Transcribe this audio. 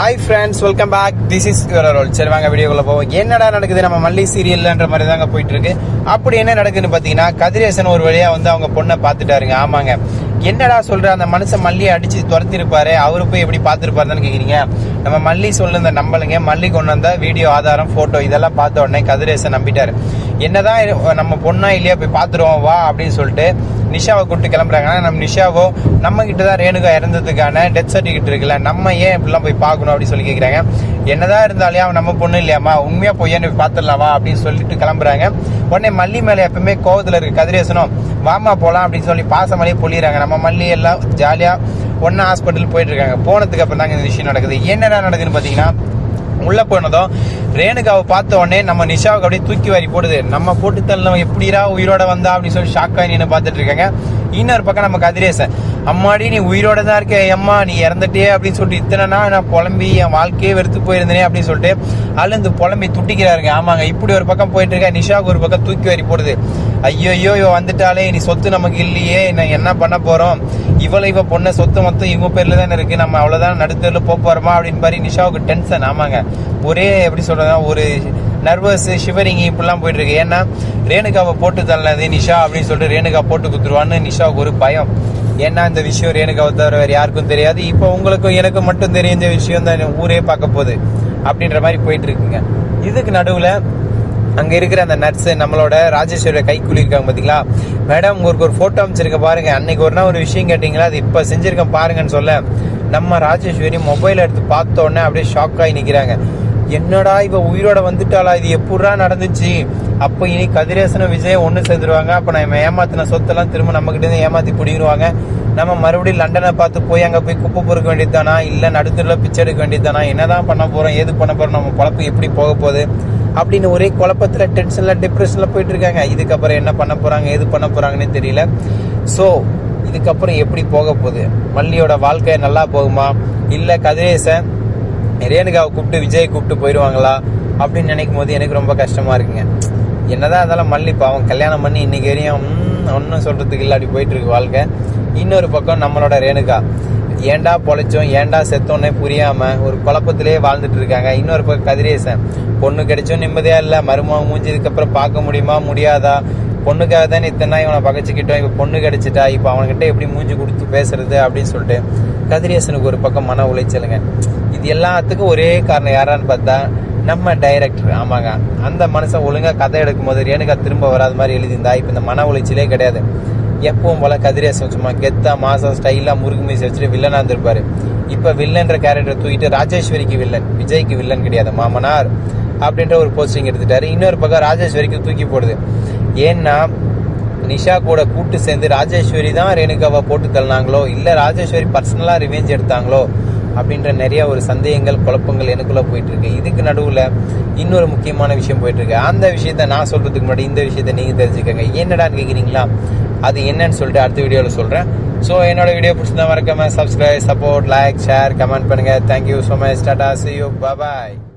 Hi friends welcome back this is your roll சரி வாங்க வீடியோக்குள்ள போவோம். என்னடா நடக்குது? நம்ம மல்லி சீரியல்ன்ற மாதிரி தாங்க போயிட்டு இருக்கு அப்படி என்ன நடக்குதுன்னு பார்த்தீங்கன்னா கதிரேசன் ஒரு வழியா வந்து அவங்க பொண்ணை பார்த்துட்டாருங்க. ஆமாங்க. என்னடா சொல்ற? அந்த மனுஷன் மல்லியை அடிச்சு துரத்திருப்பாரு. அவரு போய் எப்படி பார்த்துருப்பாருன்னு கேக்குறீங்க? நம்ம மல்லி சொல்லுந்த நம்பளுங்க மல்லி கொண்டு வந்த வீடியோ ஆதாரம் போட்டோ இதெல்லாம் பார்த்த உடனே கதிரேசன் நம்பிட்டாரு. என்னதான் நம்ம பொண்ணா இல்லையா போய் பார்த்துருவோம் வா அப்படின்னு சொல்லிட்டு நிஷாவை கூப்பிட்டு கிளம்புறாங்கன்னா நம்ம நிஷாவோ நம்ம கிட்ட தான் ரேணுகா இறந்ததுக்கான டெத் சர்டிஃபிகேட் இருக்குல்ல நம்ம ஏன் இப்படிலாம் போய் பார்க்கணும் அப்படின்னு சொல்லி கேட்குறாங்க என்னதான் இருந்தாலே அவன் நம்ம பொண்ணு இல்லையாம்மா உண்மையா பொய்யான்னு போய் பார்த்துடலாமா அப்படின்னு சொல்லிட்டு கிளம்புறாங்க. உடனே மல்லி மேலே எப்பவுமே கோவத்தில் இருக்கு. கதிரேசனும் வாமா போகலாம் அப்படின்னு சொல்லி பாசமலையே பொழியிறாங்க நம்ம மல்லி எல்லாம் ஜாலியாக ஒன்றா ஹாஸ்பிட்டல் போயிட்டு இருக்காங்க. போனதுக்கு அப்புறம் தாங்க இந்த விஷயம் நடக்குது. என்னடா நடக்குதுன்னு பார்த்தீங்கன்னா உள்ள போனதும் ரேணுகாவை பார்த்த உடனே நம்ம நிஷாவுக்கு அப்படியே தூக்கி வாரி போடுது. நம்ம போட்டு தள்ளணும் எப்படிடா உயிரோட வந்தா அப்படின்னு சொல்லி ஷாக் ஆகி நின்று பார்த்துட்டு இருக்காங்க. இன்னொரு பக்கம் நம்ம கதிரேசன் அம்மாடி நீ உயிரோட தான் இருக்க அம்மா நீ இறந்துட்டே அப்படின்னு சொல்லிட்டு இத்தனை நாள் நான் புலம்பி என் வாழ்க்கையே வெறுத்து போயிருந்தேனே அப்படின்னு சொல்லிட்டு அழுந்து புலம்பி துட்டிக்கிறாருங்க. ஆமாங்க இப்படி ஒரு பக்கம் போயிட்டு இருக்க நிஷாவுக்கு ஒரு பக்கம் தூக்கி வாரி போடுது. ஐயோ ஐயோ இவ வந்துட்டாலே நீ சொத்து நமக்கு இல்லையே நான் என்ன பண்ண போறோம்? இவ்வளோ இவ பொண்ணை சொத்து மொத்தம் இவங்க பேர்ல தானே இருக்கு. நம்ம அவ்வளோதான் நடுத்தரில் போக போறோமா அப்படின்னு மாதிரி நிஷாவுக்கு டென்ஷன் ஆமாங்க. ஒரே எப்படி சொல்றதா ஒரு நர்வஸ் ஷிவரிங் இப்படிலாம் போயிட்டு இருக்கு ஏன்னா ரேணுகாவை போட்டு தள்ளது நிஷா அப்படின்னு சொல்லிட்டு ரேணுகா போட்டு குத்துருவான்னு நிஷாவுக்கு ஒரு பயம். ஏன்னா இந்த விஷயம் ரேணுகாவை தவிர வேறு யாருக்கும் தெரியாது. இப்போ உங்களுக்கும் எனக்கும் மட்டும் தெரிஞ்ச விஷயம் தான் ஊரே பார்க்க போகுது. அப்படின்ற மாதிரி போயிட்டு இருக்குங்க இதுக்கு நடுவில் அங்கே இருக்கிற அந்த நர்ஸு நம்மளோட ராஜேஸ்வரியோட கைக்கூலி இருக்காங்க பார்த்தீங்களா மேடம் உங்களுக்கு ஒரு ஃபோட்டோ அமைச்சிருக்க பாருங்க. அன்னைக்கு ஒரு நாள் ஒரு விஷயம் கேட்டிங்களா? அது இப்போ செஞ்சிருக்கேன் பாருங்கன்னு சொல்ல. நம்ம ராஜேஸ்வரி மொபைல் எடுத்து பார்த்தோன்னே அப்படியே ஷாக் ஆகி நிற்கிறாங்க என்னடா இவ உயிரோட வந்துட்டாளா? இது எப்படா நடந்துச்சு? அப்போ இனி கதிரேசனும் விஜய் ஒன்று சேர்ந்துருவாங்க. அப்போ நம்ம ஏமாத்தின சொத்தெல்லாம் திரும்ப நம்மக்கிட்டேருந்து ஏமாத்தி பிடிங்கிருவாங்க. நம்ம மறுபடியும் லண்டனை பார்த்து போய் அங்கே போய் குப்பை பொறுக்க வேண்டியதுதானா? இல்லை நடுத்தரில் பிச்சை எடுக்க வேண்டியதுதானா? என்னதான் பண்ண போகிறோம் ஏது பண்ண போகிறோம் நம்ம பழப்பு எப்படி போக போகுது? அப்படின்னு ஒரே குழப்பத்தில் டென்ஷனில் டிப்ரெஷனில் போயிட்டு இருக்காங்க இதுக்கப்புறம் என்ன பண்ண போகிறாங்க எது பண்ண போகிறாங்கன்னு தெரியல. ஸோ இதுக்கப்புறம் எப்படி போக போகுது? மல்லியோட வாழ்க்கை நல்லா போகுமா? இல்லை கதிரேசன் ரேணுகாவை கூப்பிட்டு விஜய் கூப்பிட்டு போயிடுவாங்களா? அப்படின்னு நினைக்கும் போது எனக்கு ரொம்ப கஷ்டமாக இருக்குங்க. என்னதான் அதெல்லாம் மல்லி பாவம் கல்யாணம் பண்ணி இன்னைக்கு வரையும் ஒன்றும் சொல்கிறதுக்கு இல்லை அப்படி போயிட்டு இருக்கு வாழ்க்கை. இன்னொரு பக்கம் நம்மளோட ரேணுகா. ஏன்டா பொழைச்சோம் ஏன்டா செத்தோன்னே புரியாம ஒரு குழப்பத்திலே வாழ்ந்துட்டு இருக்காங்க இன்னொரு பக்கம் கதிரேசன் பொண்ணு கிடைச்சும் நிம்மதியா இல்ல மருமகம் மூஞ்சதுக்கு அப்புறம் பார்க்க முடியுமா முடியாதா? பொண்ணுக்காக தானே இத்தனை நாள் இவனை பகைச்சிக்கிட்டோம் இப்போ பொண்ணு கிடைச்சிட்டா இப்போ அவன்கிட்ட எப்படி மூஞ்சி கொடுத்து பேசுறது? அப்படின்னு சொல்லிட்டு கதிரேசனுக்கு ஒரு பக்கம் மன உளைச்சலுங்க. இது எல்லாத்துக்கும் ஒரே காரணம் யாரான்னு பார்த்தா நம்ம டைரக்டர் ஆமாங்க. அந்த மனுஷன் ஒழுங்கா கதை எடுக்கும் போது ரேணுகா திரும்ப வராத மாதிரி எழுதியிருந்தா இப்போ இந்த மன உளைச்சலே கிடையாது. எப்பவும் போல கதிரேசன் சும்மா கெத்தா மாதம் ஸ்டைலா முருகு மீசி வச்சுட்டு வில்லனா இருந்திருப்பாரு. இப்ப வில்லன்ற கேரக்டர் தூக்கிட்டு ராஜேஸ்வரிக்கு வில்லன் விஜய்க்கு வில்லன் கிடையாது மாமனார் அப்படின்ற ஒரு போஸ்டிங் எடுத்துட்டாரு. இன்னொரு பக்கம் ராஜேஸ்வரிக்கு தூக்கி போடுது. ஏன்னா நிஷா கூட கூட்டு சேர்ந்து ராஜேஸ்வரி தான் ரேணுகாவை போட்டு தள்ளினாங்களோ இல்ல ராஜேஸ்வரி பர்சனலா ரிவெஞ்ச் எடுத்தாங்களோ அப்படின்ற நிறைய ஒரு சந்தேகங்கள் குழப்பங்கள் எனக்குள்ள போயிட்டு இருக்கு இதுக்கு நடுவுல இன்னொரு முக்கியமான விஷயம் போயிட்டு இருக்கு அந்த விஷயத்த நான் சொல்றதுக்கு முன்னாடி இந்த விஷயத்த நீங்க தெரிஞ்சுக்கங்க. என்னடான்னு கேக்குறீங்களா? அது என்னன்னு சொல்லிட்டு அடுத்த வீடியோவில் சொல்கிறேன் ஸோ என்னோட வீடியோ பிடிச்சிருந்தா மறக்காம subscribe support like share comment பண்ணுங்கள் thank you so much tata see you bye